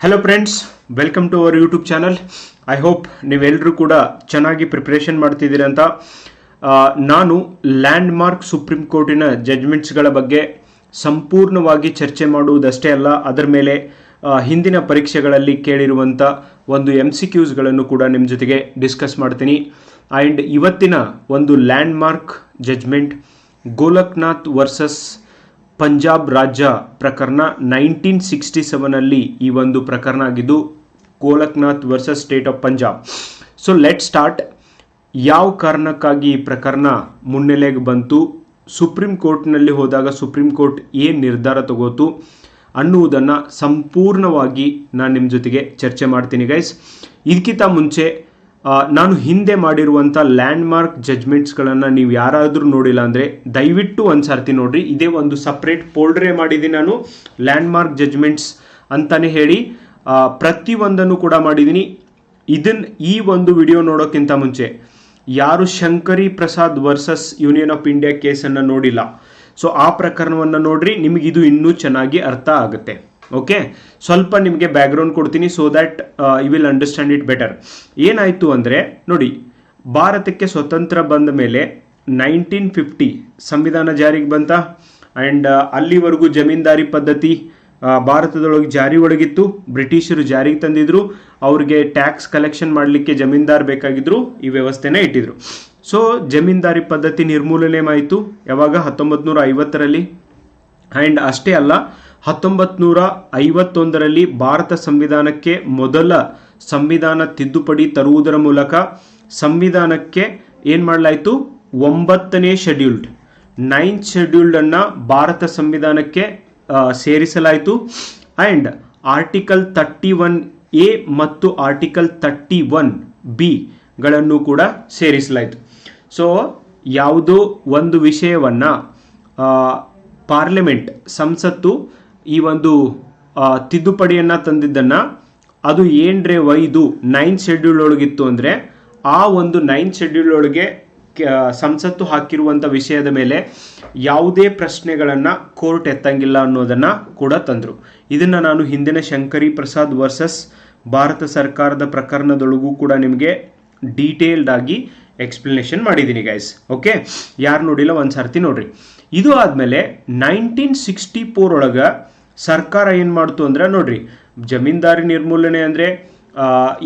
Hello friends welcome to our YouTube channel I hope ನೀವೆಲ್ಲರೂ ಕೂಡ ಚೆನ್ನಾಗಿ ಪ್ರಿಪ್ರೇಷನ್ ಮಾಡ್ತಿದ್ದೀರಿ ಅಂತ. ನಾನು ಲ್ಯಾಂಡ್ ಮಾರ್ಕ್ ಸುಪ್ರೀಂ ಕೋರ್ಟಿನ ಜಜ್ಮೆಂಟ್ಸ್ಗಳ ಬಗ್ಗೆ ಸಂಪೂರ್ಣವಾಗಿ ಚರ್ಚೆ ಮಾಡುವುದಷ್ಟೇ ಅಲ್ಲ, ಅದರ ಮೇಲೆ ಹಿಂದಿನ ಪರೀಕ್ಷೆಗಳಲ್ಲಿ ಕೇಳಿರುವಂಥ ಒಂದು ಎಂ ಸಿ ಕ್ಯೂಸ್ಗಳನ್ನು ಕೂಡ ನಿಮ್ಮ ಜೊತೆಗೆ ಡಿಸ್ಕಸ್ ಮಾಡ್ತೀನಿ. ಆ್ಯಂಡ್ ಇವತ್ತಿನ ಒಂದು landmark judgement Golaknath versus Punjab ರಾಜ್ಯ ಪ್ರಕರಣ ನೈನ್ಟೀನ್ ಸಿಕ್ಸ್ಟಿ ಸೆವೆನಲ್ಲಿ ಈ ಒಂದು ಪ್ರಕರಣ ಆಗಿದ್ದು Golaknath versus state of Punjab so let start ಯಾವ ಕಾರಣಕ್ಕಾಗಿ ಈ ಪ್ರಕರಣ ಮುನ್ನೆಲೆಗೆ ಬಂತು? ಸುಪ್ರೀಂ ಕೋರ್ಟ್ನಲ್ಲಿ ಹೋದಾಗ ಸುಪ್ರೀಂ ಕೋರ್ಟ್ ಏನು ನಿರ್ಧಾರ ತಗೋತು ಅನ್ನುವುದನ್ನು ಸಂಪೂರ್ಣವಾಗಿ ನಾನು ನಿಮ್ಮ ಜೊತೆಗೆ ಚರ್ಚೆ ಮಾಡ್ತೀನಿ ಗೈಸ್ ಇದಕ್ಕಿಂತ ಮುಂಚೆ ನಾನು ಹಿಂದೆ ಮಾಡಿರುವಂಥ ಲ್ಯಾಂಡ್ಮಾರ್ಕ್ ಜಜ್ಮೆಂಟ್ಸ್ಗಳನ್ನು ನೀವು ಯಾರಾದರೂ ನೋಡಿಲ್ಲ ಅಂದರೆ ದಯವಿಟ್ಟು ಒಂದು ಸರ್ತಿ ನೋಡಿರಿ. ಇದೇ ಒಂದು ಸಪ್ರೇಟ್ ಪೋಲ್ಡ್ರೇ ಮಾಡಿದ್ದೀನಿ ನಾನು ಲ್ಯಾಂಡ್ಮಾರ್ಕ್ ಜಜ್ಮೆಂಟ್ಸ್ ಅಂತಲೇ ಹೇಳಿ. ಪ್ರತಿಯೊಂದನ್ನು ಕೂಡ ಮಾಡಿದ್ದೀನಿ. ಇದನ್ನು ಈ ಒಂದು ವಿಡಿಯೋ ನೋಡೋಕ್ಕಿಂತ ಮುಂಚೆ ಯಾರು Shankari Prasad versus union of India ಕೇಸನ್ನು ನೋಡಿಲ್ಲ. ಸೊ ಆ ಪ್ರಕರಣವನ್ನು ನೋಡಿರಿ. ನಿಮಗಿದು ಇನ್ನೂ ಚೆನ್ನಾಗಿ ಅರ್ಥ ಆಗುತ್ತೆ. ಓಕೆ ಸ್ವಲ್ಪ ನಿಮಗೆ ಬ್ಯಾಕ್ಗ್ರೌಂಡ್ ಕೊಡ್ತೀನಿ so that you will understand it better ಏನಾಯಿತು ಅಂದರೆ, ನೋಡಿ, ಭಾರತಕ್ಕೆ ಸ್ವತಂತ್ರ ಬಂದ ಮೇಲೆ ನೈನ್ಟೀನ್ ಫಿಫ್ಟಿ ಸಂವಿಧಾನ ಜಾರಿಗೆ ಬಂತ. ಆ್ಯಂಡ್ ಅಲ್ಲಿವರೆಗೂ ಜಮೀನ್ದಾರಿ ಪದ್ಧತಿ ಭಾರತದೊಳಗೆ ಜಾರಿ ಒಳಗಿತ್ತು. ಬ್ರಿಟಿಷರು ಜಾರಿಗೆ ತಂದಿದ್ರು. ಅವ್ರಿಗೆ ಟ್ಯಾಕ್ಸ್ ಕಲೆಕ್ಷನ್ ಮಾಡಲಿಕ್ಕೆ ಜಮೀನ್ದಾರ್ ಬೇಕಾಗಿದ್ರು. ಈ ವ್ಯವಸ್ಥೆನ ಇಟ್ಟಿದ್ರು. ಸೊ ಜಮೀನ್ದಾರಿ ಪದ್ಧತಿ ನಿರ್ಮೂಲನೆ ಆಯಿತು. ಯಾವಾಗ? ಹತ್ತೊಂಬತ್ತು ನೂರ ಐವತ್ತರಲ್ಲಿ. ಆ್ಯಂಡ್ ಅಷ್ಟೇ ಅಲ್ಲ ಹತ್ತೊಂಬತ್ತು ನೂರ ಐವತ್ತೊಂದರಲ್ಲಿ ಭಾರತ ಸಂವಿಧಾನಕ್ಕೆ ಮೊದಲ ಸಂವಿಧಾನ ತಿದ್ದುಪಡಿ ತರುವುದರ ಮೂಲಕ ಸಂವಿಧಾನಕ್ಕೆ ಏನು ಮಾಡಲಾಯಿತು? ಒಂಬತ್ತನೇ ಶೆಡ್ಯೂಲ್ಡ್. ನೈನ್ತ್ ಶೆಡ್ಯೂಲ್ಡನ್ನು ಭಾರತ ಸಂವಿಧಾನಕ್ಕೆ ಸೇರಿಸಲಾಯಿತು. And article thirty one A ಮತ್ತು ಆರ್ಟಿಕಲ್ ತರ್ಟಿ ಒನ್ ಬಿ ಗಳನ್ನು ಕೂಡ ಸೇರಿಸಲಾಯಿತು. ಸೊ, ಯಾವುದೋ ಒಂದು ವಿಷಯವನ್ನು ಪಾರ್ಲಿಮೆಂಟ್, ಸಂಸತ್ತು ಈ ಒಂದು ತಿದ್ದುಪಡಿಯನ್ನು ತಂದಿದ್ದನ್ನು, ಅದು ಏನ್ರೆ ವೈದು ನೈನ್ ಶೆಡ್ಯೂಲ್ ಒಳಗಿತ್ತು ಅಂದರೆ, ಆ ಒಂದು ನೈನ್ ಶೆಡ್ಯೂಲ್ ಒಳಗೆ ಸಂಸತ್ತು ಹಾಕಿರುವಂಥ ವಿಷಯದ ಮೇಲೆ ಯಾವುದೇ ಪ್ರಶ್ನೆಗಳನ್ನು ಕೋರ್ಟ್ ಎತ್ತಂಗಿಲ್ಲ ಅನ್ನೋದನ್ನು ಕೂಡ ತಂದರು. ಇದನ್ನು ನಾನು ಹಿಂದಿನ ಶಂಕರಿ ಪ್ರಸಾದ್ ವರ್ಸಸ್ ಭಾರತ ಸರ್ಕಾರದ ಪ್ರಕರಣದೊಳಗೂ ಕೂಡ ನಿಮಗೆ ಡೀಟೇಲ್ಡ್ ಆಗಿ ಎಕ್ಸ್ಪ್ಲನೇಷನ್ ಮಾಡಿದ್ದೀನಿ ಗೈಸ್ ಓಕೆ ಯಾರು ನೋಡಿಲ್ಲ ಒಂದು ಸರ್ತಿ ನೋಡ್ರಿ. ಇದು ಆದಮೇಲೆ ನೈನ್ಟೀನ್ ಸಿಕ್ಸ್ಟಿ ಫೋರ್ ಒಳಗೆ ಸರ್ಕಾರ ಏನು ಮಾಡ್ತು ಅಂದರೆ, ನೋಡ್ರಿ, ಜಮೀನ್ದಾರಿ ನಿರ್ಮೂಲನೆ ಅಂದರೆ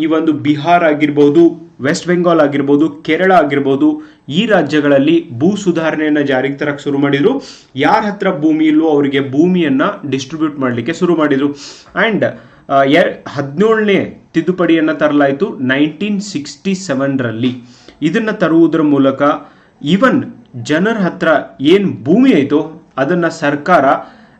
ಈ ಒಂದು ಬಿಹಾರ್ ಆಗಿರ್ಬೋದು, ವೆಸ್ಟ್ ಬೆಂಗಾಲ್ ಆಗಿರ್ಬೋದು, ಕೇರಳ ಆಗಿರ್ಬೋದು, ಈ ರಾಜ್ಯಗಳಲ್ಲಿ ಭೂ ಸುಧಾರಣೆಯನ್ನು ಜಾರಿಗೆ ತರಕ್ಕೆ ಶುರು ಮಾಡಿದರು. ಯಾರ ಹತ್ರ ಭೂಮಿ ಇಲ್ವೋ ಅವರಿಗೆ ಭೂಮಿಯನ್ನು ಡಿಸ್ಟ್ರಿಬ್ಯೂಟ್ ಮಾಡಲಿಕ್ಕೆ ಶುರು ಮಾಡಿದರು. ಆ್ಯಂಡ್ ಎರ್, ಹದಿನೇಳನೇ ತಿದ್ದುಪಡಿಯನ್ನು ತರಲಾಯಿತು ನೈನ್ಟೀನ್ ಸಿಕ್ಸ್ಟಿ ಸೆವೆನ್ರಲ್ಲಿ. ಇದನ್ನು ತರುವುದರ ಮೂಲಕ, ಈವನ್ ಜನರ ಹತ್ರ ಏನು ಭೂಮಿ ಐತೋ, ಅದನ್ನು ಸರ್ಕಾರ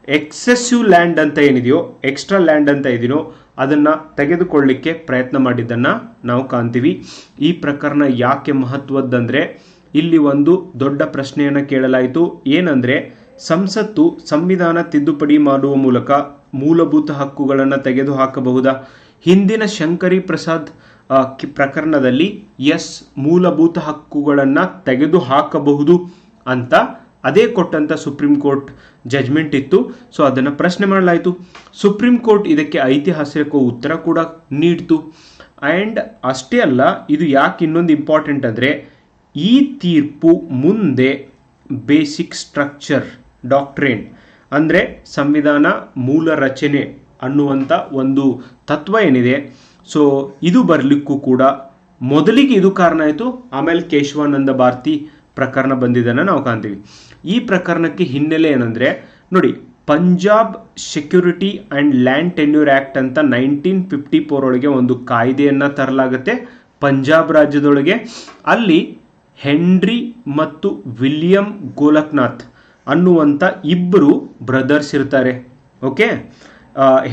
ಎಕ್ಸೆಸಿವ್ ಲ್ಯಾಂಡ್ ಅಂತ ಏನಿದೆಯೋ, ಎಕ್ಸ್ಟ್ರಾ ಲ್ಯಾಂಡ್ ಅಂತ ಇದೆಯೋ, ಅದನ್ನು ತೆಗೆದುಕೊಳ್ಳಿಕ್ಕೆ ಪ್ರಯತ್ನ ಮಾಡಿದ್ದನ್ನು ನಾವು ಕಾಣ್ತೀವಿ. ಈ ಪ್ರಕರಣ ಯಾಕೆ ಮಹತ್ವದ್ದಂದರೆ, ಇಲ್ಲಿ ಒಂದು ದೊಡ್ಡ ಪ್ರಶ್ನೆಯನ್ನು ಕೇಳಲಾಯಿತು. ಏನಂದರೆ, ಸಂಸತ್ತು ಸಂವಿಧಾನ ತಿದ್ದುಪಡಿ ಮಾಡುವ ಮೂಲಕ ಮೂಲಭೂತ ಹಕ್ಕುಗಳನ್ನು ತೆಗೆದುಹಾಕಬಹುದಾ? ಹಿಂದಿನ ಶಂಕರಿ ಪ್ರಸಾದ್ ಪ್ರಕರಣದಲ್ಲಿ ಎಸ್ ಮೂಲಭೂತ ಹಕ್ಕುಗಳನ್ನು ತೆಗೆದುಹಾಕಬಹುದು ಅಂತ ಅದೇ ಕೊಟ್ಟಂತ ಸುಪ್ರೀಂ ಕೋರ್ಟ್ ಜಜ್ಮೆಂಟ್ ಇತ್ತು. ಸೊ ಅದನ್ನು ಪ್ರಶ್ನೆ ಮಾಡಲಾಯಿತು. ಸುಪ್ರೀಂ ಕೋರ್ಟ್ ಇದಕ್ಕೆ ಐತಿಹಾಸಿಕ ಉತ್ತರ ಕೂಡ ನೀಡಿತು. ಆ್ಯಂಡ್ ಅಷ್ಟೇ ಅಲ್ಲ, ಇದು ಯಾಕೆ ಇನ್ನೊಂದು ಇಂಪಾರ್ಟೆಂಟ್ ಅಂದರೆ, ಈ ತೀರ್ಪು ಮುಂದೆ ಬೇಸಿಕ್ ಸ್ಟ್ರಕ್ಚರ್ ಡಾಕ್ಟ್ರೇನ್ ಅಂದರೆ ಸಂವಿಧಾನ ಮೂಲ ರಚನೆ ಅನ್ನುವಂಥ ಒಂದು ತತ್ವ ಏನಿದೆ. ಸೊ ಇದು ಬರಲಿಕ್ಕೂ ಕೂಡ ಮೊದಲಿಗೆ ಇದು ಕಾರಣ ಆಯಿತು. ಆಮೇಲೆ ಕೇಶವಾನಂದ ಭಾರತಿ ಪ್ರಕರಣ ಬಂದಿದ್ದನ್ನು ನಾವು ಕಾಣ್ತೀವಿ. ಈ ಪ್ರಕರಣಕ್ಕೆ ಹಿನ್ನೆಲೆ ಏನಂದರೆ, ನೋಡಿ, Punjab security and land tenure act ಅಂತ ನೈನ್ಟೀನ್ ಫಿಫ್ಟಿ ಫೋರ್ ಒಳಗೆ ಒಂದು ಕಾಯ್ದೆಯನ್ನು ತರಲಾಗುತ್ತೆ ಪಂಜಾಬ್ ರಾಜ್ಯದೊಳಗೆ. ಅಲ್ಲಿ ಹೆನ್ರಿ ಮತ್ತು ವಿಲಿಯಂ ಗೋಲಕ್ನಾಥ್ ಅನ್ನುವಂಥ ಇಬ್ಬರು ಬ್ರದರ್ಸ್ ಇರ್ತಾರೆ, ಓಕೆ?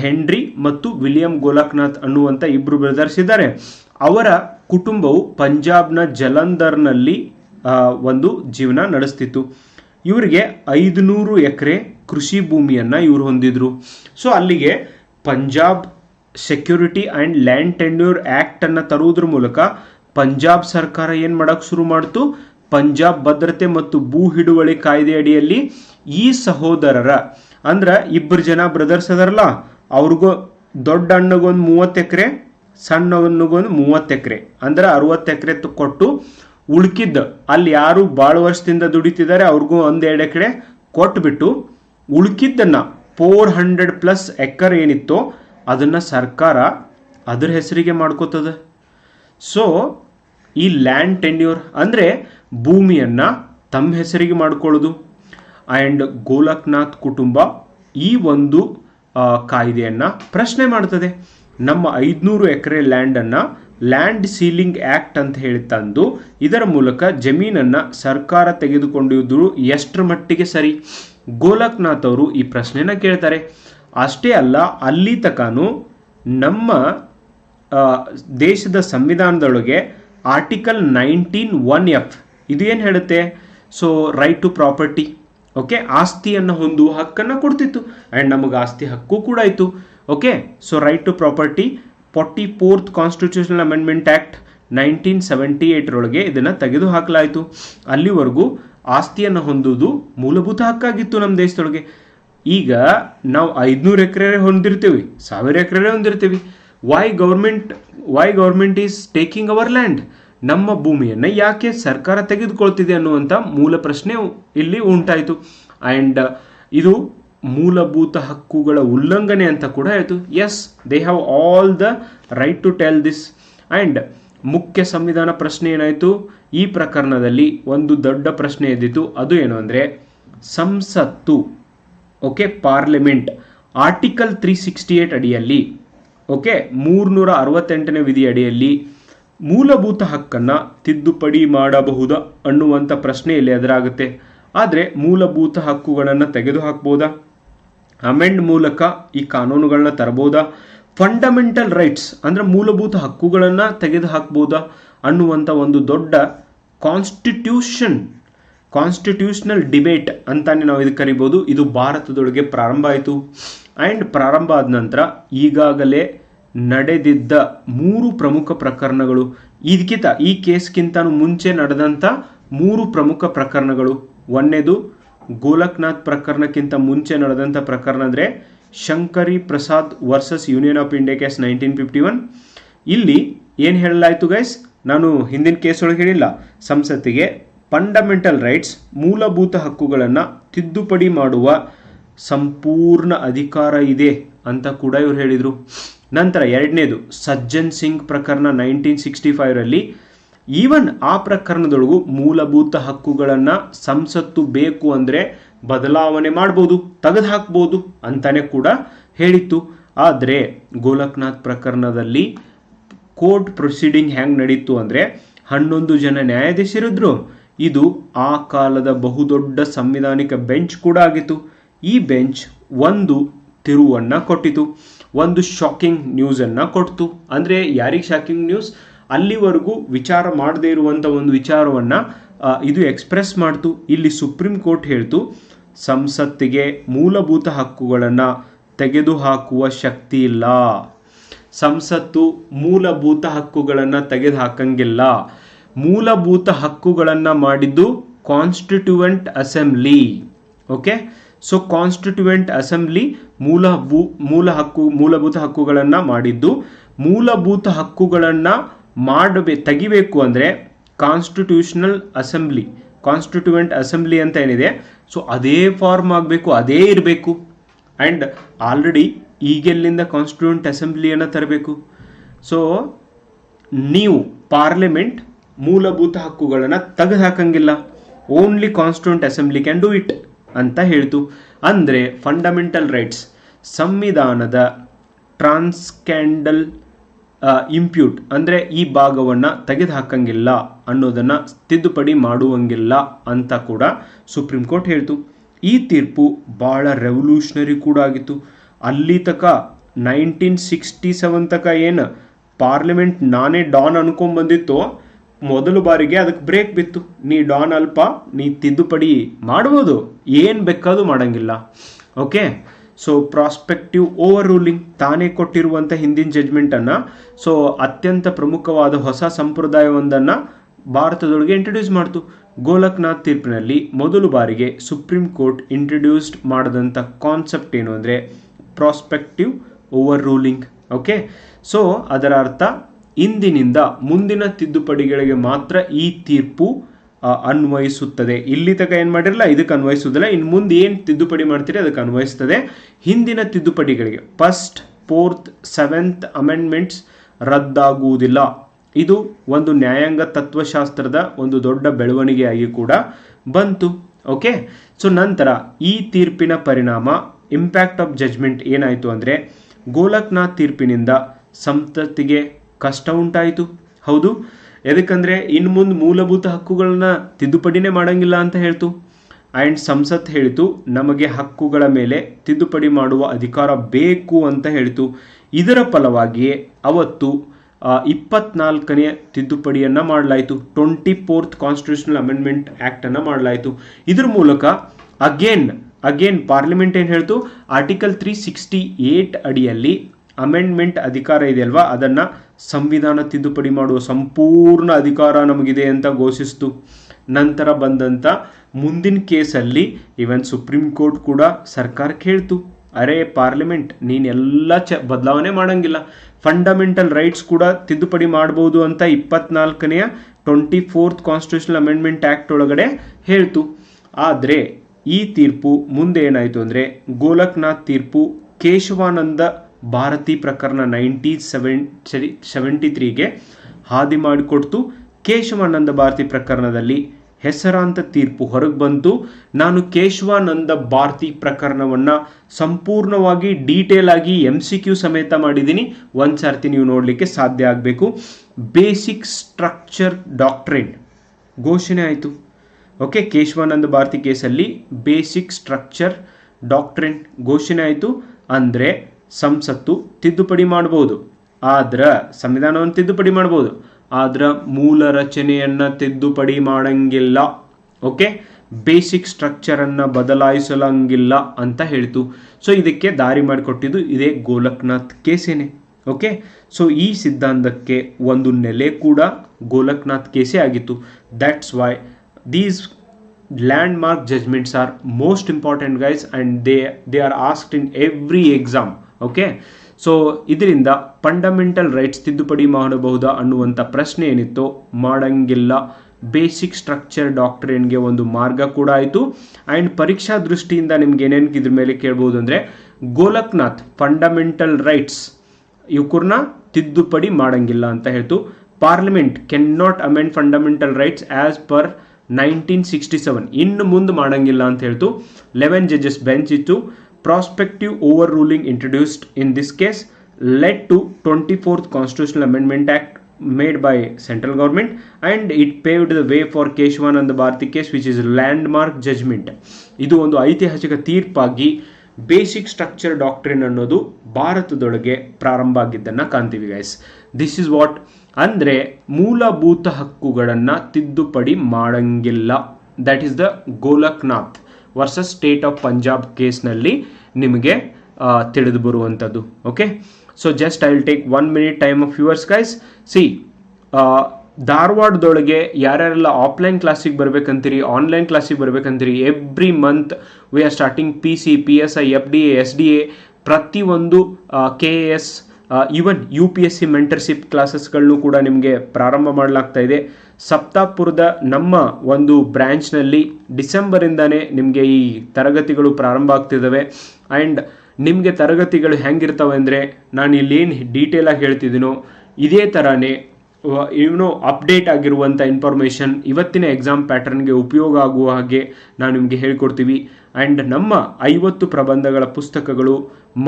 ಹೆನ್ರಿ ಮತ್ತು ವಿಲಿಯಂ ಗೋಲಕ್ನಾಥ್ ಅನ್ನುವಂಥ ಇಬ್ಬರು ಬ್ರದರ್ಸ್ ಇದ್ದಾರೆ. ಅವರ ಕುಟುಂಬವು ಪಂಜಾಬ್ನ ಜಲಂಧರ್ನಲ್ಲಿ ಒಂದು ಜೀವನ ನಡೆಸ್ತಿತ್ತು. ಇವರಿಗೆ ಐದುನೂರು ಎಕರೆ ಕೃಷಿ ಭೂಮಿಯನ್ನು ಇವರು ಹೊಂದಿದ್ರು. ಸೊ ಅಲ್ಲಿಗೆ Punjab security and land tenure ಆ್ಯಕ್ಟನ್ನು ತರುವುದ್ರ ಮೂಲಕ ಪಂಜಾಬ್ ಸರ್ಕಾರ ಏನು ಮಾಡೋಕ್ಕೆ ಶುರು ಮಾಡ್ತು? ಪಂಜಾಬ್ ಭದ್ರತೆ ಮತ್ತು ಭೂ ಹಿಡುವಳಿ ಕಾಯ್ದೆ ಅಡಿಯಲ್ಲಿ ಈ ಸಹೋದರರ, ಅಂದ್ರೆ ಇಬ್ಬರು ಜನ ಬ್ರದರ್ಸ್ ಅದಾರಲ್ಲ, ಅವ್ರಿಗೂ ದೊಡ್ಡ ಅಣ್ಣಗೊಂದು ಮೂವತ್ತು ಎಕರೆ ಸಣ್ಣ ಹಣ್ಣಿಗೊಂದು ಮೂವತ್ತು ಎಕರೆ, ಅಂದ್ರೆ ಅರವತ್ತು ಎಕರೆ ಕೊಟ್ಟು ಉಳ್ಕಿದ್ದ. ಅಲ್ಲಿ ಯಾರು ಭಾಳ ವರ್ಷದಿಂದ ದುಡಿತಿದ್ದಾರೆ ಅವ್ರಿಗೂ ಒಂದೆರಡು ಎಕರೆ ಕೊಟ್ಬಿಟ್ಟು ಉಳ್ಕಿದ್ದನ್ನ ಫೋರ್ ಹಂಡ್ರೆಡ್ ಪ್ಲಸ್ ಎಕರ್ ಏನಿತ್ತು ಅದನ್ನ ಸರ್ಕಾರ ಅದ್ರ ಹೆಸರಿಗೆ ಮಾಡ್ಕೋತದ. ಸೊ ಈ ಲ್ಯಾಂಡ್ ಟೆನ್ಯೂರ್ ಅಂದರೆ ಭೂಮಿಯನ್ನು ತಮ್ಮ ಹೆಸರಿಗೆ ಮಾಡ್ಕೊಳ್ಳೋದು. ಆ್ಯಂಡ್ ಗೋಲಕ್ನಾಥ್ ಕುಟುಂಬ ಈ ಒಂದು ಕಾಯ್ದೆಯನ್ನು ಪ್ರಶ್ನೆ ಮಾಡ್ತದೆ. ನಮ್ಮ ಐದುನೂರು ಎಕರೆ ಲ್ಯಾಂಡನ್ನು ಲ್ಯಾಂಡ್ ಸೀಲಿಂಗ್ ಆ್ಯಕ್ಟ್ ಅಂತ ಹೇಳಿ ತಂದು ಇದರ ಮೂಲಕ ಜಮೀನನ್ನು ಸರ್ಕಾರ ತೆಗೆದುಕೊಂಡಿದ್ದು ಎಷ್ಟರ ಮಟ್ಟಿಗೆ ಸರಿ? ಗೋಲಕ್ನಾಥ್ ಅವರು ಈ ಪ್ರಶ್ನೆನ ಕೇಳ್ತಾರೆ. ಅಷ್ಟೇ ಅಲ್ಲ, ಅಲ್ಲಿ ತಕಾನು ನಮ್ಮ ದೇಶದ ಸಂವಿಧಾನದೊಳಗೆ ಆರ್ಟಿಕಲ್ ನೈನ್ಟೀನ್ ಒನ್ ಎಫ್ ಇದು ಏನು ಹೇಳುತ್ತೆ? So right to property okay ಆಸ್ತಿಯನ್ನು ಹೊಂದುವ ಹಕ್ಕನ್ನು ಕೊಡ್ತಿತ್ತು. ಆ್ಯಂಡ್ ನಮಗೆ ಆಸ್ತಿ ಹಕ್ಕು ಕೂಡ ಇತ್ತು okay so right to property forty fourth constitutional amendment act nineteen seventy ಏಯ್ಟ್ರೊಳಗೆ ಇದನ್ನು ತೆಗೆದು ಹಾಕಲಾಯಿತು ಅಲ್ಲಿವರೆಗೂ ಆಸ್ತಿಯನ್ನು ಹೊಂದುವುದು ಮೂಲಭೂತ ಹಕ್ಕಾಗಿತ್ತು ನಮ್ಮ ದೇಶದೊಳಗೆ. ಈಗ ನಾವು ಐದುನೂರು ಎಕರೆ ಹೊಂದಿರ್ತೀವಿ, ಸಾವಿರ ಎಕರೆ ಹೊಂದಿರ್ತೀವಿ. Why government why government is taking our land ನಮ್ಮ ಭೂಮಿಯನ್ನು ಯಾಕೆ ಸರ್ಕಾರ ತೆಗೆದುಕೊಳ್ತಿದೆ ಅನ್ನುವಂಥ ಮೂಲ ಪ್ರಶ್ನೆ ಇಲ್ಲಿ ಉಂಟಾಯಿತು. ಆ್ಯಂಡ್ ಇದು ಮೂಲಭೂತ ಹಕ್ಕುಗಳ ಉಲ್ಲಂಘನೆ ಅಂತ ಕೂಡ ಆಯಿತು. Yes they have all the right to tell this and ಮುಖ್ಯ ಸಂವಿಧಾನ ಪ್ರಶ್ನೆ ಏನಾಯಿತು? ಈ ಪ್ರಕರಣದಲ್ಲಿ ಒಂದು ದೊಡ್ಡ ಪ್ರಶ್ನೆ ಎದ್ದಿತು. ಅದು ಏನು ಅಂದರೆ, ಸಂಸತ್ತು okay parliament article three sixty eight ಅಡಿಯಲ್ಲಿ ಓಕೆ ಮೂರ್ನೂರ ಅರವತ್ತೆಂಟನೇ ವಿಧಿ ಅಡಿಯಲ್ಲಿ ಮೂಲಭೂತ ಹಕ್ಕನ್ನು ತಿದ್ದುಪಡಿ ಮಾಡಬಹುದಾ ಅನ್ನುವಂಥ ಪ್ರಶ್ನೆ ಇಲ್ಲಿ ಎದುರಾಗುತ್ತೆ? ಆದರೆ ಮೂಲಭೂತ ಹಕ್ಕುಗಳನ್ನು ತೆಗೆದುಹಾಕ್ಬೋದಾ? ಅಮೆಂಡ್ ಮೂಲಕ ಈ ಕಾನೂನುಗಳನ್ನ ತರಬಹುದಾ ಫಂಡಮೆಂಟಲ್ ರೈಟ್ಸ್ ಅಂದ್ರೆ ಮೂಲಭೂತ ಹಕ್ಕುಗಳನ್ನು ತೆಗೆದು ಹಾಕ್ಬೋದಾ ಅನ್ನುವಂಥ ಒಂದು ದೊಡ್ಡ ಕಾನ್ಸ್ಟಿಟ್ಯೂಷನ್ ಕಾನ್ಸ್ಟಿಟ್ಯೂಷನಲ್ ಡಿಬೇಟ್ ಅಂತಾನೆ ನಾವು ಇದು ಕರಿಬೋದು. ಇದು ಭಾರತದೊಳಗೆ ಪ್ರಾರಂಭ ಆಯಿತು. ಆ್ಯಂಡ್ ಪ್ರಾರಂಭ ಆದ ನಂತರ ಈಗಾಗಲೇ ನಡೆದಿದ್ದ ಮೂರು ಪ್ರಮುಖ ಪ್ರಕರಣಗಳು. ಇದಕ್ಕಿಂತ ಈ ಕೇಸ್ಗಿಂತ ಮುಂಚೆ ನಡೆದಂಥ ಮೂರು ಪ್ರಮುಖ ಪ್ರಕರಣಗಳು. ಒಂದನೇದು ಗೋಲಕ್ನಾಥ್ ಪ್ರಕರಣಕ್ಕಿಂತ ಮುಂಚೆ ನಡೆದಂಥ ಪ್ರಕರಣ ಅಂದರೆ Shankari Prasad versus union of India case nineteen fifty one. ಇಲ್ಲಿ ಏನು ಹೇಳಲಾಯಿತು ಗೈಸ್ ನಾನು ಹಿಂದಿನ ಕೇಸ್ ಒಳಗೆ ಹೇಳಿಲ್ಲ. ಸಂಸತ್ತಿಗೆ ಫಂಡಮೆಂಟಲ್ ರೈಟ್ಸ್ ಮೂಲಭೂತ ಹಕ್ಕುಗಳನ್ನು ತಿದ್ದುಪಡಿ ಮಾಡುವ ಸಂಪೂರ್ಣ ಅಧಿಕಾರ ಇದೆ ಅಂತ ಕೂಡ ಇವ್ರು ಹೇಳಿದರು. ನಂತರ ಎರಡನೇದು, ಸಜ್ಜನ್ ಸಿಂಗ್ ಪ್ರಕರಣ ನೈನ್ಟೀನ್ ಸಿಕ್ಸ್ಟಿ ಫೈವ್ರಲ್ಲಿ ಈವನ್ ಆ ಪ್ರಕರಣದೊಳಗೂ ಮೂಲಭೂತ ಹಕ್ಕುಗಳನ್ನು ಸಂಸತ್ತು ಬೇಕು ಅಂದರೆ ಬದಲಾವಣೆ ಮಾಡ್ಬೋದು ತೆಗೆದು ಹಾಕ್ಬೋದು ಅಂತಾನೆ ಕೂಡ ಹೇಳಿತ್ತು. ಆದರೆ ಗೋಲಕ್ನಾಥ್ ಪ್ರಕರಣದಲ್ಲಿ ಕೋರ್ಟ್ ಪ್ರೊಸೀಡಿಂಗ್ ಹೆಂಗೆ ನಡೀತು ಅಂದರೆ ಹನ್ನೊಂದು ಜನ ನ್ಯಾಯಾಧೀಶರಿದ್ರು. ಇದು ಆ ಕಾಲದ ಬಹುದೊಡ್ಡ ಸಂವಿಧಾನಿಕ ಬೆಂಚ್ ಕೂಡ ಆಗಿತ್ತು. ಈ ಬೆಂಚ್ ಒಂದು ತಿರುವನ್ನು ಕೊಟ್ಟಿತು, ಒಂದು ಶಾಕಿಂಗ್ ನ್ಯೂಸನ್ನು ಕೊಡ್ತು. ಅಂದರೆ ಯಾರಿಗೆ ಶಾಕಿಂಗ್ ನ್ಯೂಸ್ ಅಲ್ಲಿವರೆಗೂ ವಿಚಾರ ಮಾಡದೇ ಇರುವಂಥ ಒಂದು ವಿಚಾರವನ್ನು ಇದು ಎಕ್ಸ್ಪ್ರೆಸ್ ಮಾಡ್ತು. ಇಲ್ಲಿ ಸುಪ್ರೀಂ ಕೋರ್ಟ್ ಹೇಳ್ತು, ಸಂಸತ್ತಿಗೆ ಮೂಲಭೂತ ಹಕ್ಕುಗಳನ್ನು ತೆಗೆದುಹಾಕುವ ಶಕ್ತಿ ಇಲ್ಲ. ಸಂಸತ್ತು ಮೂಲಭೂತ ಹಕ್ಕುಗಳನ್ನು ತೆಗೆದುಹಾಕಂಗಿಲ್ಲ. ಮೂಲಭೂತ ಹಕ್ಕುಗಳನ್ನು ಮಾಡಿದ್ದು constituent assembly okay so constituent assembly ಮೂಲ ಮೂಲ ಹಕ್ಕು, ಮೂಲಭೂತ ಹಕ್ಕುಗಳನ್ನು ಮಾಡಿದ್ದು, ಮೂಲಭೂತ ಹಕ್ಕುಗಳನ್ನು ಮಾಡಬೇ, ತೆಗಿಬೇಕು ಅಂದರೆ ಕಾನ್ಸ್ಟಿಟ್ಯೂಷನಲ್ ಅಸೆಂಬ್ಲಿ ಕಾನ್ಸ್ಟಿಟ್ಯೂವೆಂಟ್ ಅಸೆಂಬ್ಲಿ ಅಂತ ಏನಿದೆ ಸೊ ಅದೇ ಫಾರ್ಮ್ ಆಗಬೇಕು, ಅದೇ ಇರಬೇಕು. ಆ್ಯಂಡ್ ಆಲ್ರೆಡಿ ಈಗೆಲ್ಲಿಂದ ಕಾನ್ಸ್ಟಿಟ್ಯೂಂಟ್ ಅಸೆಂಬ್ಲಿಯನ್ನು ತರಬೇಕು. ಸೊ ನೀವು ಪಾರ್ಲಿಮೆಂಟ್ ಮೂಲಭೂತ ಹಕ್ಕುಗಳನ್ನು ತೆಗೆದು ಹಾಕಂಗಿಲ್ಲ only constituent assembly can do it ಅಂತ ಹೇಳ್ತು. ಅಂದರೆ ಫಂಡಮೆಂಟಲ್ ರೈಟ್ಸ್ ಸಂವಿಧಾನದ ಟ್ರಾನ್ಸ್ಕ್ಯಾಂಡಲ್ ಇಂಪ್ಯೂಟ್ ಅಂದರೆ ಈ ಭಾಗವನ್ನು ತೆಗೆದು ಹಾಕಂಗಿಲ್ಲ ಅನ್ನೋದನ್ನು ತಿದ್ದುಪಡಿ ಮಾಡುವಂಗಿಲ್ಲ ಅಂತ ಕೂಡ ಸುಪ್ರೀಂ ಕೋರ್ಟ್ ಹೇಳ್ತು. ಈ ತೀರ್ಪು ಭಾಳ ರೆವಲ್ಯೂಷನರಿ ಕೂಡ ಆಗಿತ್ತು. ಅಲ್ಲಿ ತಕ ನೈನ್ಟೀನ್ ಸಿಕ್ಸ್ಟಿ ಸೆವೆನ್ ತಕ ಏನು ಪಾರ್ಲಿಮೆಂಟ್ ನಾನೇ ಡಾನ್ ಅನ್ಕೊಂಬಂದಿತ್ತು, ಮೊದಲು ಬಾರಿಗೆ ಅದಕ್ಕೆ ಬ್ರೇಕ್ ಬಿತ್ತು. ನೀ ಡಾನ್ ಅಲ್ಪ, ನೀ ತಿದ್ದುಪಡಿ ಮಾಡ್ಬೋದು. ಏನು ಬೇಕಾದ್ರೂ ಮಾಡಂಗಿಲ್ಲ. Okay so prospective overruling ತಾನೇ ಕೊಟ್ಟಿರುವಂಥ ಹಿಂದಿನ ಜಡ್ಜ್ಮೆಂಟನ್ನು ಸೊ ಅತ್ಯಂತ ಪ್ರಮುಖವಾದ ಹೊಸ ಸಂಪ್ರದಾಯವೊಂದನ್ನು ಭಾರತದೊಳಗೆ ಇಂಟ್ರೊಡ್ಯೂಸ್ ಮಾಡ್ತು. ಗೋಲಕ್ನಾಥ್ ತೀರ್ಪಿನಲ್ಲಿ ಮೊದಲು ಬಾರಿಗೆ ಸುಪ್ರೀಂ ಕೋರ್ಟ್ ಇಂಟ್ರೊಡ್ಯೂಸ್ಡ್ ಮಾಡಿದಂಥ ಕಾನ್ಸೆಪ್ಟ್ ಏನು ಅಂದರೆ prospective overruling okay so ಅದರ ಅರ್ಥ, ಇಂದಿನಿಂದ ಮುಂದಿನ ತಿದ್ದುಪಡಿಗಳಿಗೆ ಮಾತ್ರ ಈ ತೀರ್ಪು ಅನ್ವಯಿಸುತ್ತದೆ. ಇಲ್ಲಿ ತನಕ ಏನು ಮಾಡಿರಲ್ಲ, ಇದಕ್ಕೆ ಅನ್ವಯಿಸುವುದಿಲ್ಲ. ಇನ್ನು ಮುಂದೆ ಏನು ತಿದ್ದುಪಡಿ ಮಾಡ್ತೀರಿ, ಅದಕ್ಕೆ ಅನ್ವಯಿಸ್ತದೆ. ಹಿಂದಿನ ತಿದ್ದುಪಡಿಗಳಿಗೆ ಫಸ್ಟ್ ಫೋರ್ತ್ ಸೆವೆಂತ್ ಅಮೆಂಡ್ಮೆಂಟ್ಸ್ ರದ್ದಾಗುವುದಿಲ್ಲ. ಇದು ಒಂದು ನ್ಯಾಯಾಂಗ ತತ್ವಶಾಸ್ತ್ರದ ಒಂದು ದೊಡ್ಡ ಬೆಳವಣಿಗೆಯಾಗಿ ಕೂಡ ಬಂತು. ಓಕೆ ಸೊ ನಂತರ ಈ ತೀರ್ಪಿನ ಪರಿಣಾಮ ಇಂಪ್ಯಾಕ್ಟ್ ಆಫ್ ಜಜ್ಮೆಂಟ್ ಏನಾಯಿತು ಅಂದರೆ, ಗೋಲಕ್ನಾಥ್ ತೀರ್ಪಿನಿಂದ ಸಂತತಿಗೆ ಕಷ್ಟ ಉಂಟಾಯಿತು. ಹೌದು? ಎದಕ್ಕಂದ್ರೆ ಇನ್ನು ಮುಂದೆ ಮೂಲಭೂತ ಹಕ್ಕುಗಳನ್ನ ತಿದ್ದುಪಡಿನೇ ಮಾಡಂಗಿಲ್ಲ ಅಂತ ಹೇಳ್ತು. ಆ್ಯಂಡ್ ಸಂಸತ್ ಹೇಳಿತು, ನಮಗೆ ಹಕ್ಕುಗಳ ಮೇಲೆ ತಿದ್ದುಪಡಿ ಮಾಡುವ ಅಧಿಕಾರ ಬೇಕು ಅಂತ ಹೇಳಿತು. ಇದರ ಫಲವಾಗಿಯೇ ಅವತ್ತು ಇಪ್ಪತ್ನಾಲ್ಕನೇ ತಿದ್ದುಪಡಿಯನ್ನು ಮಾಡಲಾಯಿತು. ಟ್ವೆಂಟಿ ಫೋರ್ತ್ ಕಾನ್ಸ್ಟಿಟ್ಯೂಷನಲ್ ಅಮೆಂಡ್ಮೆಂಟ್ ಆ್ಯಕ್ಟನ್ನು ಮಾಡಲಾಯಿತು. ಇದ್ರ ಮೂಲಕ ಅಗೇನ್ ಅಗೇನ್ ಪಾರ್ಲಿಮೆಂಟ್ ಏನು ಹೇಳ್ತು? ಆರ್ಟಿಕಲ್ ತ್ರೀ ಸಿಕ್ಸ್ಟಿ ಏಟ್ ಅಡಿಯಲ್ಲಿ ಅಮೆಂಡ್ಮೆಂಟ್ ಅಧಿಕಾರ ಇದೆಯಲ್ವಾ? ಅದನ್ನು ಸಂವಿಧಾನ ತಿದ್ದುಪಡಿ ಮಾಡುವ ಸಂಪೂರ್ಣ ಅಧಿಕಾರ ನಮಗಿದೆ ಅಂತ ಘೋಷಿಸ್ತು. ನಂತರ ಬಂದಂಥ ಮುಂದಿನ ಕೇಸಲ್ಲಿ ಇವನ್ ಸುಪ್ರೀಂ ಕೋರ್ಟ್ ಕೂಡ ಸರ್ಕಾರ ಕೇಳ್ತು. ಅರೆ ಪಾರ್ಲಿಮೆಂಟ್ ನೀನೆಲ್ಲ ಚ ಬದಲಾವಣೆ ಮಾಡಂಗಿಲ್ಲ. ಫಂಡಮೆಂಟಲ್ ರೈಟ್ಸ್ ಕೂಡ ತಿದ್ದುಪಡಿ ಮಾಡ್ಬೋದು ಅಂತ ಇಪ್ಪತ್ನಾಲ್ಕನೆಯ twenty fourth constitution amendment act ಒಳಗಡೆ ಹೇಳ್ತು. ಆದರೆ ಈ ತೀರ್ಪು ಮುಂದೆ ಏನಾಯಿತು ಅಂದರೆ ಗೋಲಕ್ನಾಥ್ ತೀರ್ಪು ಕೇಶವಾನಂದ ಭಾರತಿ ಪ್ರಕರಣ ನೈನ್ಟೀನ್ ಸೆವೆನ್ ಸೆವೆಂಟಿ ತ್ರೀಗೆ ಹಾದಿ ಮಾಡಿಕೊಡ್ತು. ಕೇಶವಾನಂದ ಭಾರತಿ ಪ್ರಕರಣದಲ್ಲಿ ಹೆಸರಾಂತ ತೀರ್ಪು ಹೊರಗೆ ಬಂತು. ನಾನು ಕೇಶವಾನಂದ ಭಾರತಿ ಪ್ರಕರಣವನ್ನು ಸಂಪೂರ್ಣವಾಗಿ ಡೀಟೇಲ್ ಆಗಿ ಎಂ ಸಿ ಕ್ಯೂ ಸಮೇತ ಮಾಡಿದ್ದೀನಿ. ಒಂದು ಸರ್ತಿ ನೀವು ನೋಡಲಿಕ್ಕೆ ಸಾಧ್ಯ ಆಗಬೇಕು. ಬೇಸಿಕ್ ಸ್ಟ್ರಕ್ಚರ್ ಡಾಕ್ಟ್ರೇನ್ ಘೋಷಣೆ ಆಯಿತು. ಓಕೆ ಕೇಶವಾನಂದ ಭಾರತಿ ಕೇಸಲ್ಲಿ ಬೇಸಿಕ್ ಸ್ಟ್ರಕ್ಚರ್ ಡಾಕ್ಟ್ರೇನ್ ಘೋಷಣೆ ಆಯಿತು. ಅಂದರೆ ಸಂಸತ್ತು ತಿದ್ದುಪಡಿ ಮಾಡ್ಬೋದು. ಆದ್ರೆ ಸಂವಿಧಾನವನ್ನು ತಿದ್ದುಪಡಿ ಮಾಡ್ಬೋದು. ಆದ್ರೆ ಮೂಲ ರಚನೆಯನ್ನು ತಿದ್ದುಪಡಿ ಮಾಡಂಗಿಲ್ಲ. ಓಕೆ? ಬೇಸಿಕ್ ಸ್ಟ್ರಕ್ಚರನ್ನು ಬದಲಾಯಿಸಲಂಗಿಲ್ಲ ಅಂತ ಹೇಳ್ತು. ಸೊ ಇದಕ್ಕೆ ದಾರಿ ಮಾಡಿಕೊಟ್ಟಿದ್ದು ಇದೇ ಗೋಲಕ್ನಾಥ್ ಕೇಸೇನೆ. ಓಕೆ? ಸೊ ಈ ಸಿದ್ಧಾಂತಕ್ಕೆ ಒಂದು ನೆಲೆ ಕೂಡ ಗೋಲಕ್ನಾಥ್ ಕೇಸೇ ಆಗಿತ್ತು. That's why these landmark judgments are most important guys and they they are asked in every exam. Okay so ಇದರಿಂದ ಫಂಡಮೆಂಟಲ್ ರೈಟ್ಸ್ ತಿದ್ದುಪಡಿ ಮಾಡಬಹುದಾ ಅನ್ನುವಂಥ ಪ್ರಶ್ನೆ ಏನಿತ್ತು ಮಾಡಂಗಿಲ್ಲ. ಬೇಸಿಕ್ ಸ್ಟ್ರಕ್ಚರ್ ಡಾಕ್ಟ್ರೇನ್ಗೆ ಒಂದು ಮಾರ್ಗ ಕೂಡ ಆಯಿತು. ಆ್ಯಂಡ್ ಪರೀಕ್ಷಾ ದೃಷ್ಟಿಯಿಂದ ನಿಮ್ಗೆ ಏನೇನು ಇದ್ರ ಮೇಲೆ ಕೇಳ್ಬೋದು ಅಂದರೆ, ಗೋಲಕ್ನಾಥ್ ಫಂಡಮೆಂಟಲ್ ರೈಟ್ಸ್ ಇವ್ಕೂರ್ನ ತಿದ್ದುಪಡಿ ಮಾಡಂಗಿಲ್ಲ ಅಂತ ಹೇಳ್ತು. Parliament can not amend fundamental rights as per nineteen sixty seven ಇನ್ನು ಮುಂದೆ ಮಾಡಂಗಿಲ್ಲ ಅಂತ ಹೇಳ್ತು. ಲೆವೆನ್ ಜಡ್ಜಸ್ ಬೆಂಚ್ ಇತ್ತು. Ruling introduced in this case led to twenty fourth constitutional amendment act made by central government and it paved the way for Kesavananda Bharati case which is landmark judgment ಇದು ಒಂದು ಐತಿಹಾಸಿಕ ತೀರ್ಪಾಗಿ basic structure doctrine ಅನ್ನೋದು ಭಾರತದೊಳಗೆ ಪ್ರಾರಂಭ ಆಗಿದ್ದನ್ನು ಕಾಣ್ತೀವಿ guys this is what ಅಂದರೆ ಮೂಲಭೂತ ಹಕ್ಕುಗಳನ್ನು ತಿದ್ದುಪಡಿ ಮಾಡಂಗಿಲ್ಲ. That is the Golaknath versus state of Punjab ಕೇಸ್ನಲ್ಲಿ ನಿಮಗೆ ತಿಳಿದು ಬರುವಂಥದ್ದು okay so just I will take one minute time of yours guys see ಧಾರವಾಡದೊಳಗೆ ಯಾರ್ಯಾರೆಲ್ಲ ಆಫ್ಲೈನ್ ಕ್ಲಾಸಿಗೆ ಬರ್ಬೇಕಂತೀರಿ ಆನ್ಲೈನ್ ಕ್ಲಾಸಿಗೆ ಬರ್ಬೇಕಂತೀರಿ every month we are starting P C P S I F D A S D A ಪ್ರತಿಯೊಂದು K A S even U P S C mentorship ಕ್ಲಾಸಸ್ಗಳನ್ನು ಕೂಡ ನಿಮಗೆ ಪ್ರಾರಂಭ ಮಾಡಲಾಗ್ತಾ ಇದೆ. ಸಪ್ತಾಪುರದ ನಮ್ಮ ಒಂದು ಬ್ರ್ಯಾಂಚ್ನಲ್ಲಿ ಡಿಸೆಂಬರಿಂದನೇ ನಿಮಗೆ ಈ ತರಗತಿಗಳು ಪ್ರಾರಂಭ ಆಗ್ತಿದ್ದಾವೆ ಆ್ಯಂಡ್ ನಿಮಗೆ ತರಗತಿಗಳು ಹೆಂಗಿರ್ತವೆ ಅಂದರೆ ನಾನು ಇಲ್ಲೇನು ಡೀಟೇಲಾಗಿ ಹೇಳ್ತಿದ್ದೀನೋ ಇದೇ ಥರನೇ ಏನೋ ಅಪ್ಡೇಟ್ ಆಗಿರುವಂಥ ಇನ್ಫಾರ್ಮೇಷನ್ ಇವತ್ತಿನ ಎಕ್ಸಾಮ್ ಪ್ಯಾಟರ್ನ್ಗೆ ಉಪಯೋಗ ಆಗುವ ಹಾಗೆ ನಾನು ನಿಮಗೆ ಹೇಳ್ಕೊಡ್ತೀವಿ. ಆ್ಯಂಡ್ ನಮ್ಮ ಐವತ್ತು ಪ್ರಬಂಧಗಳ ಪುಸ್ತಕಗಳು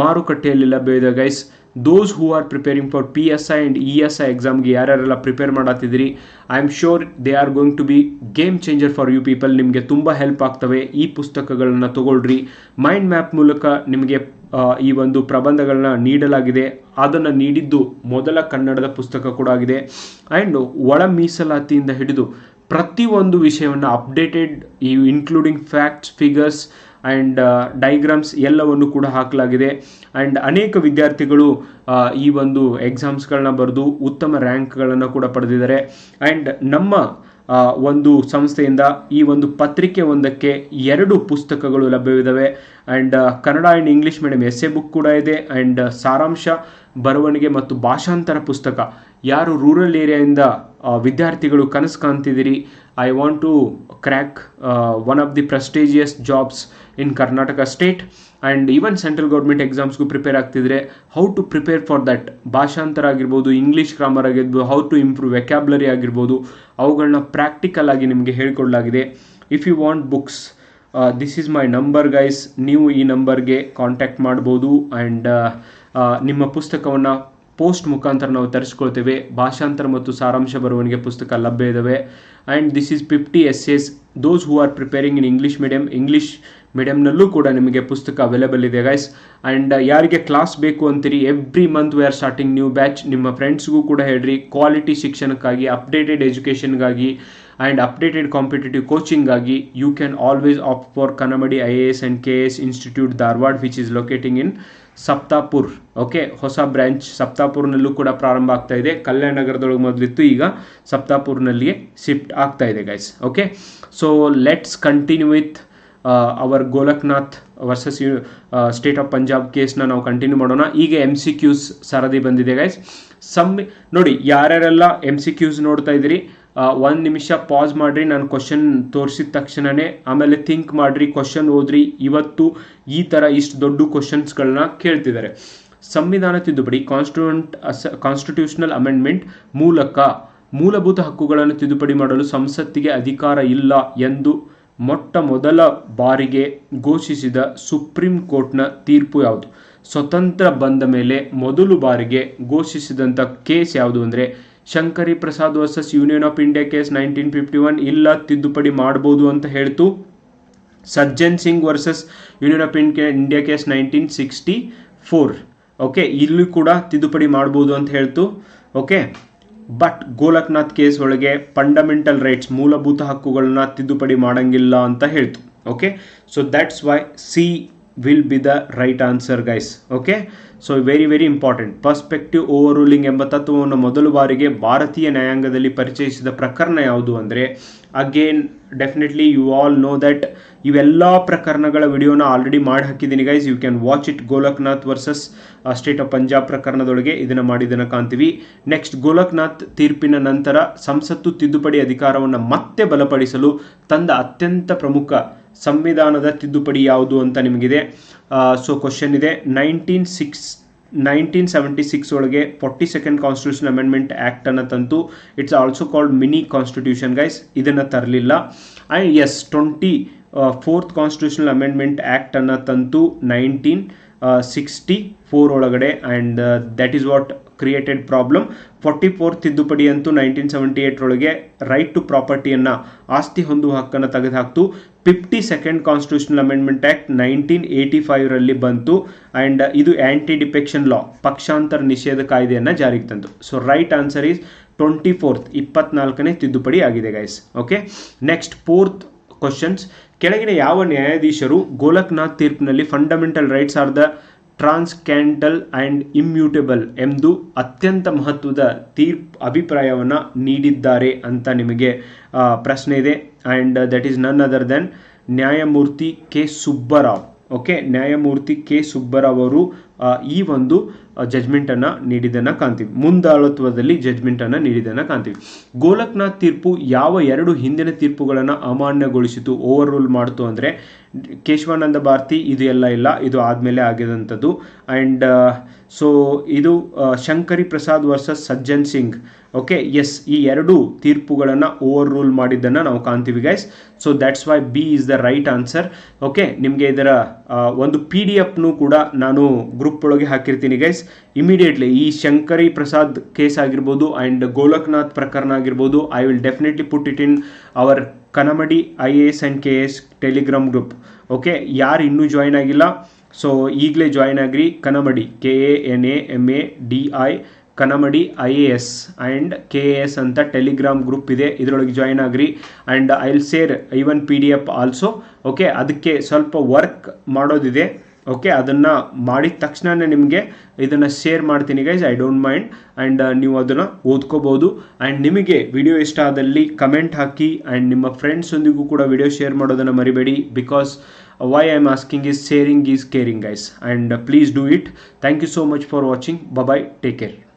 ಮಾರುಕಟ್ಟೆಯಲ್ಲಿ ಲಭ್ಯ guys those who are preparing for P S I and E S I ಎಕ್ಸಾಮ್ಗೆ ಯಾರ್ಯಾರೆಲ್ಲ prepare ಮಾಡತ್ತಿದ್ರಿ I am sure they are going to be game changer for you people ನಿಮಗೆ ತುಂಬ ಹೆಲ್ಪ್ ಆಗ್ತವೆ. ಈ ಪುಸ್ತಕಗಳನ್ನು ತಗೊಳ್ರಿ. ಮೈಂಡ್ ಮ್ಯಾಪ್ ಮೂಲಕ ನಿಮಗೆ ಈ ಒಂದು ಪ್ರಬಂಧಗಳನ್ನ ನೀಡಲಾಗಿದೆ. ಅದನ್ನು ನೀಡಿದ್ದು ಮೊದಲ ಕನ್ನಡದ ಪುಸ್ತಕ ಕೂಡ ಆಗಿದೆ. ಆ್ಯಂಡ್ ಒಳ ಮೀಸಲಾತಿಯಿಂದ ಹಿಡಿದು ಪ್ರತಿಯೊಂದು ವಿಷಯವನ್ನು ಅಪ್ಡೇಟೆಡ್ ಈ including facts figures and diagrams ಎಲ್ಲವನ್ನು ಕೂಡ ಹಾಕಲಾಗಿದೆ. ಆ್ಯಂಡ್ ಅನೇಕ ವಿದ್ಯಾರ್ಥಿಗಳು ಈ ಒಂದು ಎಕ್ಸಾಮ್ಸ್ಗಳನ್ನ ಬರೆದು ಉತ್ತಮ ರ್ಯಾಂಕ್ಗಳನ್ನು ಕೂಡ ಪಡೆದಿದ್ದಾರೆ. ಆ್ಯಂಡ್ ನಮ್ಮ ಒಂದು ಸಂಸ್ಥೆಯಿಂದ ಈ ಒಂದು ಪತ್ರಿಕೆ ಒಂದಕ್ಕೆ ಎರಡು ಪುಸ್ತಕಗಳು ಲಭ್ಯವಿದ್ದಾವೆ and Kannada and English medium essay book ಕೂಡ ಇದೆ. ಆ್ಯಂಡ್ ಸಾರಾಂಶ, ಬರವಣಿಗೆ ಮತ್ತು ಭಾಷಾಂತರ ಪುಸ್ತಕ. ಯಾರು ರೂರಲ್ ಏರಿಯಾಯಿಂದ ವಿದ್ಯಾರ್ಥಿಗಳು ಕನಸು ಕಾಣ್ತಿದ್ದೀರಿ. I want to crack one of the prestigious jobs in Karnataka state and even central government ಎಕ್ಸಾಮ್ಸ್ಗೂ prepare ಆಗ್ತಿದ್ರೆ how to prepare for that ಭಾಷಾಂತರ ಆಗಿರ್ಬೋದು ಇಂಗ್ಲೀಷ್ ಗ್ರಾಮರ್ ಆಗಿರ್ಬೋದು ಹೌ ಟು ಇಂಪ್ರೂವ್ ವೆಕ್ಯಾಬ್ಲರಿ ಆಗಿರ್ಬೋದು ಅವುಗಳನ್ನ ಪ್ರಾಕ್ಟಿಕಲ್ ಆಗಿ ನಿಮಗೆ ಹೇಳಿಕೊಡಲಾಗಿದೆ. If you want books this is my number guys ನೀವು ಈ ನಂಬರ್ಗೆ ಕಾಂಟ್ಯಾಕ್ಟ್ ಮಾಡ್ಬೋದು ಆ್ಯಂಡ್ ನಿಮ್ಮ ಪುಸ್ತಕವನ್ನು ಪೋಸ್ಟ್ ಮುಖಾಂತರ ನಾವು ತರಿಸ್ಕೊಳ್ತೇವೆ. ಭಾಷಾಂತರ ಮತ್ತು ಸಾರಾಂಶ ಬರವಣಿಗೆ ಪುಸ್ತಕ ಲಭ್ಯ ಇದ್ದಾವೆ and this is fifty essays those who are preparing in English medium English ಮೀಡಿಯಂನಲ್ಲೂ ಕೂಡ ನಿಮಗೆ ಪುಸ್ತಕ ಅವೈಲೇಬಲ್ ಇದೆ ಗೈಸ್ ಆ್ಯಂಡ್ ಯಾರಿಗೆ ಕ್ಲಾಸ್ ಬೇಕು ಅಂತೀರಿ every month we are starting new batch ನಿಮ್ಮ ಫ್ರೆಂಡ್ಸ್ಗೂ ಕೂಡ ಹೇಳ್ರಿ ಕ್ವಾಲಿಟಿ ಶಿಕ್ಷಣಕ್ಕಾಗಿ ಅಪ್ಡೇಟೆಡ್ ಎಜುಕೇಷನ್ಗಾಗಿ and updated competitive ಕೋಚಿಂಗಾಗಿ you can always opt for Kanamadi I A S and K S institute Dharwad which is locating in Saptapur okay ಹೊಸ branch ಸಪ್ತಾಪುರ್ನಲ್ಲೂ ಕೂಡ ಪ್ರಾರಂಭ ಆಗ್ತಾ ಇದೆ. ಕಲ್ಯಾಣ ನಗರದೊಳಗೆ ಮೊದಲಿತ್ತು, ಈಗ ಸಪ್ತಾಪುರ್ನಲ್ಲಿಯೇ ಶಿಫ್ಟ್ ಆಗ್ತಾ ಇದೆ guys okay so let's continue with our Golaknath versus state of Punjab ಕೇಸ್ನ ನಾವು ಕಂಟಿನ್ಯೂ ಮಾಡೋಣ. ಈಗ ಎಂ ಸಿ ಕ್ಯೂಸ್ ಸರದಿ ಬಂದಿದೆ ಗೈಸ್ ಸಮ್ ನೋಡಿ, ಯಾರ್ಯಾರೆಲ್ಲ ಎಂ ಸಿ ಕ್ಯೂಸ್ ನೋಡ್ತಾ ಇದ್ದೀರಿ ಒಂದು ನಿಮಿಷ ಪಾಸ್ ಮಾಡಿರಿ, ನಾನು ಕ್ವಶನ್ ತೋರಿಸಿದ ತಕ್ಷಣವೇ ಆಮೇಲೆ ಥಿಂಕ್ ಮಾಡಿರಿ ಕ್ವಶನ್ ಓದ್ರಿ. ಇವತ್ತು ಈ ಥರ ಇಷ್ಟು ದೊಡ್ಡ ಕ್ವಶನ್ಸ್ಗಳನ್ನ ಕೇಳ್ತಿದ್ದಾರೆ. ಸಂವಿಧಾನ ತಿದ್ದುಪಡಿ ಕಾನ್ಸ್ಟಿಟ್ಯೂಂಟ್ ಅಸ ಕಾನ್ಸ್ಟಿಟ್ಯೂಷನಲ್ ಅಮೆಂಡ್ಮೆಂಟ್ ಮೂಲಕ ಮೂಲಭೂತ ಹಕ್ಕುಗಳನ್ನು ತಿದ್ದುಪಡಿ ಮಾಡಲು ಸಂಸತ್ತಿಗೆ ಅಧಿಕಾರ ಇಲ್ಲ ಎಂದು ಮೊಟ್ಟ ಮೊದಲ ಬಾರಿಗೆ ಘೋಷಿಸಿದ ಸುಪ್ರೀಂ ಕೋರ್ಟ್ನ ತೀರ್ಪು ಯಾವುದು? ಸ್ವತಂತ್ರ ಬಂದ ಮೇಲೆ ಮೊದಲು ಬಾರಿಗೆ ಘೋಷಿಸಿದಂಥ ಕೇಸ್ ಯಾವುದು ಅಂದರೆ Shankari Prasad versus union of India case nineteen fifty one ಇಲ್ಲ ತಿದ್ದುಪಡಿ ಮಾಡ್ಬೋದು ಅಂತ ಹೇಳ್ತು. Sajjan Singh versus union of India case nineteen sixty four okay ಇಲ್ಲಿ ಕೂಡ ತಿದ್ದುಪಡಿ ಮಾಡ್ಬೋದು ಅಂತ ಹೇಳ್ತು. ಓಕೆ ಬಟ್ ಗೋಲಕ್ನಾಥ್ ಕೇಸ್ ಒಳಗೆ ಫಂಡಮೆಂಟಲ್ ರೈಟ್ಸ್ ಮೂಲಭೂತ ಹಕ್ಕುಗಳನ್ನ ತಿದ್ದುಪಡಿ ಮಾಡಂಗಿಲ್ಲ ಅಂತ ಹೇಳ್ತು. Okay so that's why C will be the right answer guys okay so very very important perspective overruling ಎಂಬ ತತ್ವವನ್ನು ಮೊದಲು ಬಾರಿಗೆ ಭಾರತೀಯ ನ್ಯಾಯಾಂಗದಲ್ಲಿ ಪರಿಚಯಿಸಿದ ಪ್ರಕರಣ ಯಾವುದು ಅಂದರೆ again definitely you all know that ಇವೆಲ್ಲ ಪ್ರಕರಣಗಳ ವಿಡಿಯೋನ ಆಲ್ರೆಡಿ ಮಾಡಿ ಹಾಕಿದ್ದೀನಿ guys you can watch it Golaknath versus state of Punjab ಪ್ರಕರಣದೊಳಗೆ ಇದನ್ನು ಮಾಡಿದ್ದನ್ನು ಕಾಣ್ತೀವಿ. ನೆಕ್ಸ್ಟ್ ಗೋಲಕ್ನಾಥ್ ತೀರ್ಪಿನ ನಂತರ ಸಂಸತ್ತು ತಿದ್ದುಪಡಿ ಅಧಿಕಾರವನ್ನು ಮತ್ತೆ ಬಲಪಡಿಸಲು ತಂದ ಅತ್ಯಂತ ಪ್ರಮುಖ ಸಂವಿಧಾನದ ತಿದ್ದುಪಡಿ ಯಾವುದು ಅಂತ ನಿಮಗಿದೆ? ಸೊ ಕ್ವಶನ್ ಇದೆ. Nineteen six nineteen seventy six ಒಳಗೆ ಫೋರ್ಟಿ ಸೆಕೆಂಡ್ ಕಾನ್ಸ್ಟಿಟ್ಯೂಷನ್ ಅಮೆಂಡ್ಮೆಂಟ್ ಆ್ಯಕ್ಟನ್ನು ತಂತು. It's also called mini constitution guys ಇದನ್ನು ತರಲಿಲ್ಲ. And yes twenty fourth constitutional amendment ಆ್ಯಕ್ಟನ್ನು ತಂತು ನೈನ್ಟೀನ್ ಸಿಕ್ಸ್ಟಿ ಫೋರ್ ಒಳಗಡೆ. And that is what created problem forty four ತಿದ್ದುಪಡಿ ಅಂತೂ nineteen seventy eight ಒಳಗೆ ರೈಟ್ ಟು ಪ್ರಾಪರ್ಟಿಯನ್ನು ಆಸ್ತಿ ಹೊಂದುವ ಹಕ್ಕನ್ನು ತೆಗೆದುಹಾಕ್ತು. Fifty second constitutional amendment act nineteen eighty ಫೈವ್ರಲ್ಲಿ ಬಂತು. ಆ್ಯಂಡ್ ಇದು ಆ್ಯಂಟಿ ಡಿಪೆಕ್ಷನ್ ಲಾ ಪಕ್ಷಾಂತರ ನಿಷೇಧ ಕಾಯ್ದೆಯನ್ನು ಜಾರಿಗೆ ತಂತು. So right answer is twenty fourth ಇಪ್ಪತ್ನಾಲ್ಕನೇ ತಿದ್ದುಪಡಿ ಆಗಿದೆ guys okay next fourth questions ಕೆಳಗಿನ ಯಾವ ನ್ಯಾಯಾಧೀಶರು ಗೋಲಕ್ನಾಥ್ ತೀರ್ಪಿನಲ್ಲಿ fundamental rights are the transcendental and immutable ಎಂದು ಅತ್ಯಂತ ಮಹತ್ವದ ತೀರ್ಪ್ ಅಭಿಪ್ರಾಯವನ್ನು ನೀಡಿದ್ದಾರೆ ಅಂತ ನಿಮಗೆ ಪ್ರಶ್ನೆ ಇದೆ. And that is none other than ನ್ಯಾಯಮೂರ್ತಿ ಕೆ. ಸುಬ್ಬರಾವ್. ಓಕೆ, ನ್ಯಾಯಮೂರ್ತಿ ಕೆ. ಸುಬ್ಬರಾವ್ ಅವರು ಈ ಒಂದು ಜಜ್ಮೆಂಟನ್ನು ನೀಡಿದ್ದನ್ನು ಕಾಣ್ತೀವಿ. ಮುಂದಾಳತ್ವದಲ್ಲಿ ಜಜ್ಮೆಂಟನ್ನು ನೀಡಿದ್ದನ್ನು ಕಾಣ್ತೀವಿ. ಗೋಲಕ್ನಾಥ್ ತೀರ್ಪು ಯಾವ ಎರಡು ಹಿಂದಿನ ತೀರ್ಪುಗಳನ್ನು ಅಮಾನ್ಯಗೊಳಿಸಿತು ಓವರ್ ರೂಲ್ ಮಾಡಿತು ಅಂದರೆ ಕೇಶವಾನಂದ ಭಾರತಿ ಇದು ಎಲ್ಲ ಇಲ್ಲ ಇದು ಆದಮೇಲೆ ಆಗಿದಂಥದ್ದು. ಆ್ಯಂಡ್ ಸೊ ಇದು ಆ, Shankari Prasad versus Sajjan Singh. Okay yes ಈ ಎರಡು ತೀರ್ಪುಗಳನ್ನು ಓವರ್ ರೂಲ್ ಮಾಡಿದ್ದನ್ನು ನಾವು ಕಾಣ್ತೀವಿ guys so that's why B is the right answer okay ನಿಮಗೆ ಇದರ ಒಂದು ಪಿ ಡಿ ಎಫ್ನು ಕೂಡ ನಾನು ಗ್ರೂಪ್ ಒಳಗೆ ಹಾಕಿರ್ತೀನಿ ಗೈಸ್ ಇಮಿಡಿಯೇಟ್ಲಿ ಈ ಶಂಕರಿ ಪ್ರಸಾದ್ ಕೇಸ್ ಆಗಿರ್ಬೋದು ಆ್ಯಂಡ್ ಗೋಲಕ್ನಾಥ್ ಪ್ರಕರಣ ಆಗಿರ್ಬೋದು I will definitely put it in our Kanamadi I A S and K S Telegram group okay ಯಾರು ಇನ್ನೂ ಜಾಯ್ನ್ ಆಗಿಲ್ಲ ಸೊ ಈಗಲೇ join agri Kanamadi K A N A M A D I Kanamadi I A S and K A S ಅಂತ Telegram group ಇದೆ. ಇದರೊಳಗೆ join agri and I will share one P D F also okay ಅದಕ್ಕೆ ಸ್ವಲ್ಪ work ಮಾಡೋದಿದೆ. Okay ಅದನ್ನು ಮಾಡಿದ ತಕ್ಷಣನೇ ನಿಮಗೆ ಇದನ್ನು ಶೇರ್ ಮಾಡ್ತೀನಿ guys I don't mind and ನೀವು ಅದನ್ನು ಓದ್ಕೋಬೋದು ಆ್ಯಂಡ್ ನಿಮಗೆ ವಿಡಿಯೋ ಇಷ್ಟ ಆದಲ್ಲಿ ಕಮೆಂಟ್ ಹಾಕಿ. ಆ್ಯಂಡ್ ನಿಮ್ಮ ಫ್ರೆಂಡ್ಸೊಂದಿಗೂ ಕೂಡ ವಿಡಿಯೋ ಶೇರ್ ಮಾಡೋದನ್ನು ಮರಿಬೇಡಿ because why I am asking is sharing is caring guys and please do it thank you so much for watching bye bye take care